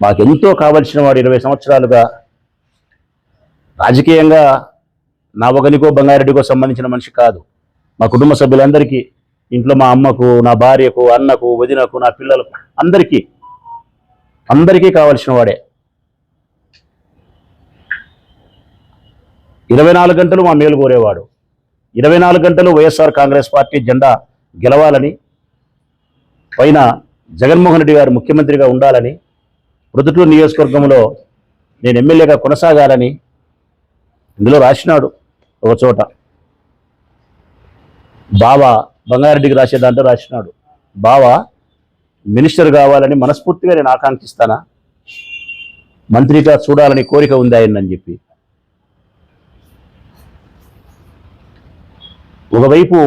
మాకెంతో కావలసిన వాడు ఇరవై సంవత్సరాలుగా రాజకీయంగా నా ఒకనికో బంగారెడ్డికో సంబంధించిన మనిషి కాదు. మా కుటుంబ సభ్యులందరికీ ఇంట్లో మా అమ్మకు నా భార్యకు అన్నకు వదినకు నా పిల్లలకు అందరికీ అందరికీ కావలసిన వాడే. ఇరవై నాలుగు గంటలు మా మేలు కోరేవాడు. ఇరవై నాలుగు గంటలు వైఎస్ఆర్ కాంగ్రెస్ పార్టీ జెండా గెలవాలని పైన జగన్మోహన్ రెడ్డి గారు ముఖ్యమంత్రిగా ఉండాలని ప్రొద్దుటూరు నియోజకవర్గంలో నేను ఎమ్మెల్యేగా కొనసాగాలని ఇందులో రాసినాడు ఒక చోట. బావా బంగారెడ్డికి రాసే దాంట్లో రాసినాడు. బావా మినిస్టర్ కావాలని మనస్ఫూర్తిగా నేను ఆకాంక్షిస్తానా? మంత్రిగా చూడాలని కోరిక ఉంది ఆయనని చెప్పి. ఒకవైపు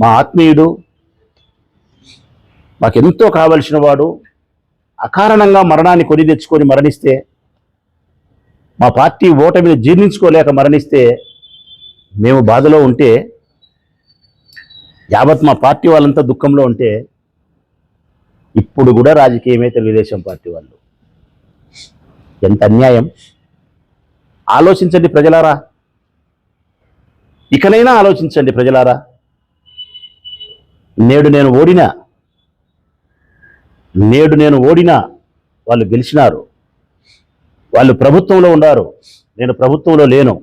మా ఆత్మీయుడు మాకెంతో కావలసిన వాడు అకారణంగా మరణాన్ని కొని తెచ్చుకొని మరణిస్తే మా పార్టీ ఓటమిని జీర్ణించుకోలేక మరణిస్తే మేము బాధలో ఉంటే యావత్ మా పార్టీ వాళ్ళంతా దుఃఖంలో ఉంటే ఇప్పుడు కూడా రాజకీయమే తెలుగుదేశం పార్టీ వాళ్ళు. ఎంత అన్యాయం. ఆలోచించండి ప్రజలారా. ఇకనైనా ఆలోచించండి ప్రజలారా. నేడు నేను ఓడినా నేడు నేను ఓడినా వాళ్ళు గెలిచినారు. వాళ్ళు ప్రభుత్వంలో ఉన్నారు. నేను ప్రభుత్వంలో లేను.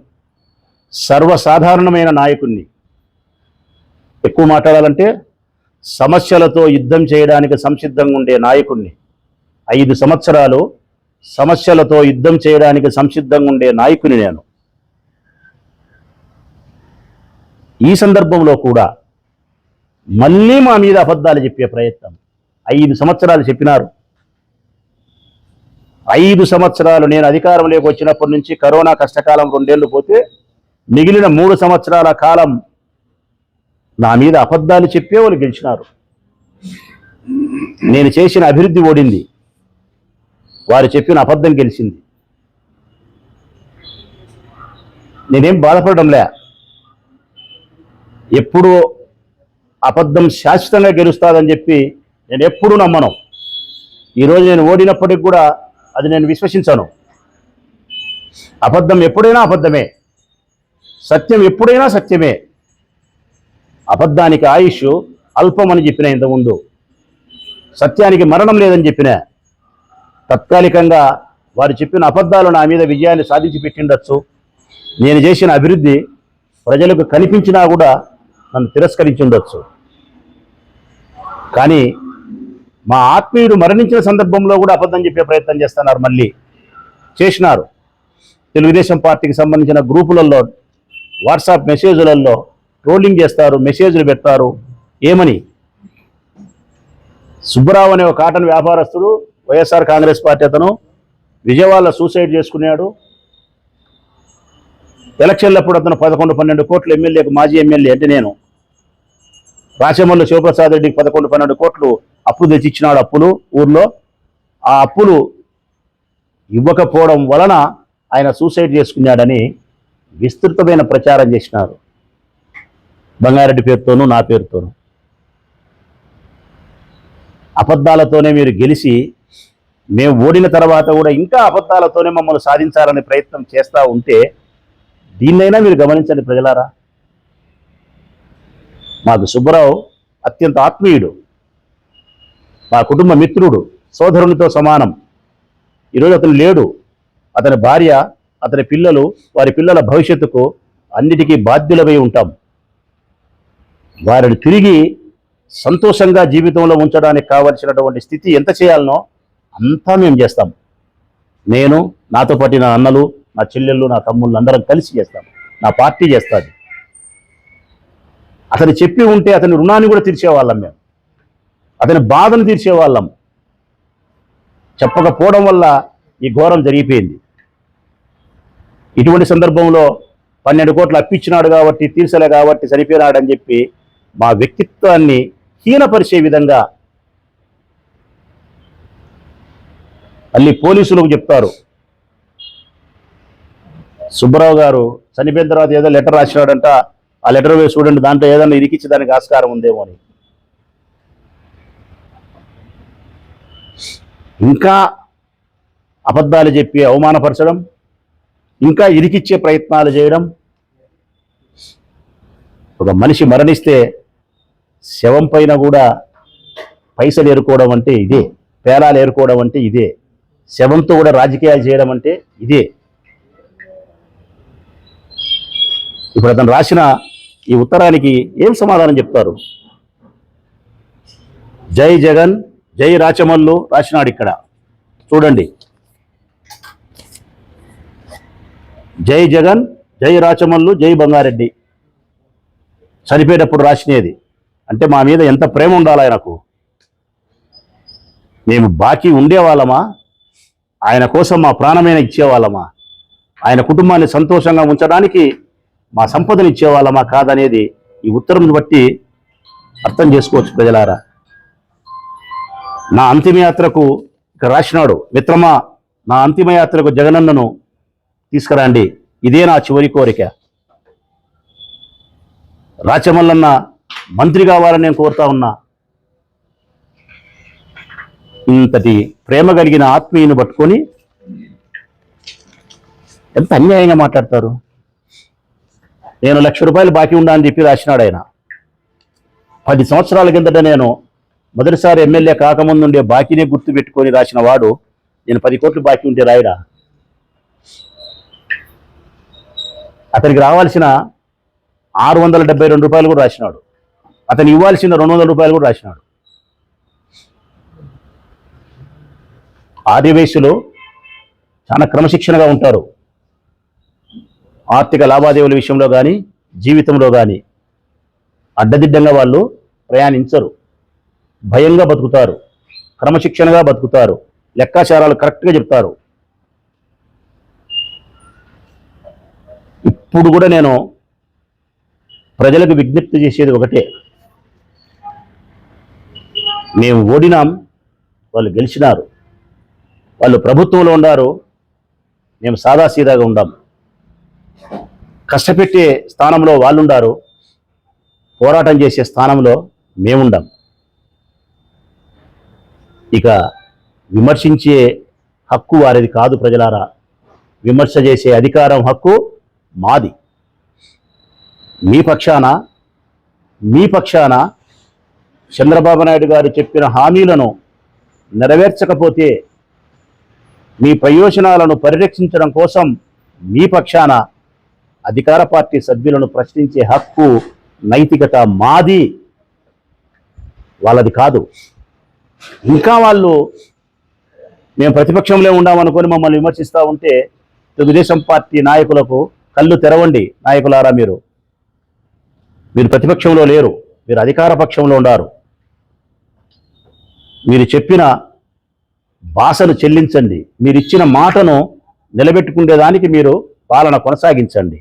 సర్వసాధారణమైన నాయకుణ్ణి. ఎక్కువ మాట్లాడాలంటే సమస్యలతో యుద్ధం చేయడానికి సంసిద్ధంగా ఉండే నాయకుణ్ణి. ఐదు సంవత్సరాలు సమస్యలతో యుద్ధం చేయడానికి సంసిద్ధంగా ఉండే నాయకుని నేను. ఈ సందర్భంలో కూడా మళ్ళీ మా మీద అబద్ధాలు చెప్పే ప్రయత్నం. ఐదు సంవత్సరాలు చెప్పినారు. ఐదు సంవత్సరాలు నేను అధికారంలోకి వచ్చినప్పటి నుంచి కరోనా కష్టకాలం రెండేళ్ళు పోతే మిగిలిన మూడు సంవత్సరాల కాలం నా మీద అబద్ధాలు చెప్పే వాళ్ళు గెలిచినారు. నేను చేసిన అభివృద్ధి ఓడింది. వారు చెప్పిన అబద్ధం గెలిచింది. నేనేం బాధపడడంలే ఎప్పుడూ అబద్ధం శాశ్వతంగా గెలుస్తాదని చెప్పి నేను ఎప్పుడూ నమ్మను. ఈరోజు నేను ఓడినప్పటికి కూడా అది నేను విశ్వసించను. అబద్ధం ఎప్పుడైనా అబద్ధమే. సత్యం ఎప్పుడైనా సత్యమే. అబద్ధానికి ఆయుష్ అల్పం అని చెప్పిన ఇంతకుముందు. సత్యానికి మరణం లేదని చెప్పిన. తత్కాలికంగా వారు చెప్పిన అబద్ధాలు నా మీద విజయాన్ని సాధించి పెట్టిండొచ్చు. నేను చేసిన అభివృద్ధి ప్రజలకు కనిపించినా కూడా నన్ను తిరస్కరించి ఉండొచ్చు కానీ మా ఆత్మీయుడు మరణించిన సందర్భంలో కూడా అబద్ధం చెప్పే ప్రయత్నం చేస్తున్నారు మళ్ళీ. చేసినారు. తెలుగుదేశం పార్టీకి సంబంధించిన గ్రూపులలో వాట్సాప్ మెసేజ్లలో ట్రోలింగ్ చేస్తారు మెసేజ్లు పెడతారు. ఏమని? సుబ్బరావు అనే ఒక కాటన్ వ్యాపారస్తుడు వైఎస్ఆర్ కాంగ్రెస్ పార్టీ అతను విజయవాడలో సూసైడ్ చేసుకున్నాడు. ఎలక్షన్లప్పుడు అతను పదకొండు పన్నెండు కోట్లు ఎమ్మెల్యేకు మాజీ ఎమ్మెల్యే అంటే నేను. రాచమల్లు శివప్రసాద్ రెడ్డికి పదకొండు పన్నెండు కోట్లు అప్పు తెచ్చిచ్చినాడు అప్పులు ఊర్లో. ఆ అప్పులు ఇవ్వకపోవడం వలన ఆయన సూసైడ్ చేసుకున్నాడని విస్తృతమైన ప్రచారం చేసినారు. బంగారెడ్డి పేరుతోనూ నా పేరుతోనూ. అబద్ధాలతోనే మీరు గెలిచి మేము ఓడిన తర్వాత కూడా ఇంకా అబద్ధాలతోనే మమ్మల్ని సాధించాలనే ప్రయత్నం చేస్తూ ఉంటే దీన్నైనా మీరు గమనించండి ప్రజలారా. మాకు సుబ్బరావు అత్యంత ఆత్మీయుడు. మా కుటుంబ మిత్రుడు సోదరునితో సమానం. ఈరోజు అతను లేడు. అతని భార్య అతని పిల్లలు వారి పిల్లల భవిష్యత్తుకు అన్నిటికీ బాధ్యులమై ఉంటాం. వారిని తిరిగి సంతోషంగా జీవితంలో ఉంచడానికి కావలసినటువంటి స్థితి ఎంత చేయాలనో అంతా మేము చేస్తాం. నేను నాతో పాటు నా అన్నలు నా చెల్లెళ్ళు నా తమ్ముళ్ళు అందరం కలిసి చేస్తాం. నా పార్టీ చేస్తుంది. అతను చెప్పి ఉంటే అతని రుణాన్ని కూడా తీర్చేవాళ్ళం మేము. అతని బాధను తీర్చేవాళ్ళం చెప్పకపోవడం వల్ల ఈ ఘోరం జరిగిపోయింది. ఇటువంటి సందర్భంలో పన్నెండు కోట్లు అప్పించినాడు కాబట్టి తీర్చలే కాబట్టి చనిపోయినాడని చెప్పి మా వ్యక్తిత్వాన్ని హీనపరిచే విధంగా మళ్ళీ పోలీసులకు చెప్తారు. సుబ్బారావు గారు చనిపోయిన తర్వాత ఏదో లెటర్ రాసినాడంట. ఆ లెటర్ వేసి చూడండి దాంట్లో ఏదైనా ఇరికిచ్చి దానికి ఆస్కారం ఉందేమో అని. ఇంకా అబద్ధాలు చెప్పి అవమానపరచడం ఇంకా ఇరికిచ్చే ప్రయత్నాలు చేయడం ఒక మనిషి మరణిస్తే శవం పైన కూడా పైసలు ఏరుకోవడం అంటే ఇదే పేలాలు ఏరుకోవడం అంటే ఇదే శవంతో కూడా రాజకీయాలు చేయడం అంటే ఇదే. ఇప్పుడు అతను రాసిన ఈ ఉత్తరానికి ఏం సమాధానం చెప్తారు? జై జగన్ జై రాచమల్లు రాసినాడు ఇక్కడ. చూడండి. జై జగన్ జై రాచమల్లు జై బంగారెడ్డి. చనిపోయేటప్పుడు రాసినది. అంటే మా మీద ఎంత ప్రేమ ఉండాలి ఆయనకు? మేము బాకీ ఉండేవాళ్ళమా? ఆయన కోసం మా ప్రాణమైన ఇచ్చేవాళ్ళమా? ఆయన కుటుంబాన్ని సంతోషంగా ఉంచడానికి మా సంపదను ఇచ్చేవాళ్ళమా కాదనేది ఈ ఉత్తరం బట్టి అర్థం చేసుకోవచ్చు ప్రజలారా. నా అంతిమయాత్రకు ఇక్కడ రాసినాడు. మిత్రమా నా అంతిమయాత్రకు జగనన్నను తీసుకురండి. ఇదే నా చివరి కోరిక. రాచమల్లన్న మంత్రి కావాలని నేను కోరుతా ఉన్నా. ఇంతటి ప్రేమ కలిగిన ఆత్మీయుని పట్టుకొని ఎంత అన్యాయంగా మాట్లాడతారు? నేను లక్ష రూపాయలు బాకీ ఉండా అని చెప్పి రాసినాడు ఆయన. పది సంవత్సరాల కిందట నేను మొదటిసారి ఎమ్మెల్యే కాకముందు ఉండే బాకీనే గుర్తు పెట్టుకొని రాసిన వాడు నేను పది కోట్లు బాకీ ఉంటే రాయడా అతనికి రావాల్సిన ఆరు వందల డెబ్బై రెండు రూపాయలు కూడా రాసినాడు. అతను ఇవ్వాల్సిన రెండు వందల రూపాయలు కూడా రాసినాడు. ఆదివేశులు చాలా క్రమశిక్షణగా ఉంటారు. ఆర్థిక లావాదేవీల విషయంలో కానీ జీవితంలో కానీ అడ్డదిడ్డంగా వాళ్ళు ప్రయాణించరు. భయంగా బతుకుతారు క్రమశిక్షణగా బతుకుతారు లెక్కాచారాలు కరెక్ట్గా చెప్తారు. ఇప్పుడు కూడా నేను ప్రజలకు విజ్ఞప్తి చేసేది ఒకటే. మేము ఓడినాం వాళ్ళు గెలిచినారు. వాళ్ళు ప్రభుత్వంలో ఉన్నారు మేము సాదాసీదాగా ఉండాం. కష్టపెట్టే స్థానంలో వాళ్ళు ఉండారు పోరాటం చేసే స్థానంలో మేముండాం. ఇక విమర్శించే హక్కు వారిది కాదు ప్రజలారా. విమర్శ చేసే అధికారం హక్కు మాది. మీ పక్షాన మీ పక్షాన చంద్రబాబు నాయుడు గారు చెప్పిన హామీలను నెరవేర్చకపోతే మీ ప్రయోజనాలను పరిరక్షించడం కోసం మీ పక్షాన అధికార పార్టీ సభ్యులను ప్రశ్నించే హక్కు నైతికత మాది. వాళ్ళది కాదు. ఇంకా వాళ్ళు మేము ప్రతిపక్షంలో ఉండామనుకొని మమ్మల్ని విమర్శిస్తూ ఉంటే తెలుగుదేశం పార్టీ నాయకులకు కళ్ళు తెరవండి నాయకులారా మీరు. మీరు ప్రతిపక్షంలో లేరు మీరు అధికార పక్షంలో ఉన్నారు. మీరు చెప్పిన భాషను చెల్లించండి మీరు ఇచ్చిన మాటను నిలబెట్టుకునేదానికి మీరు పాలన కొనసాగించండి.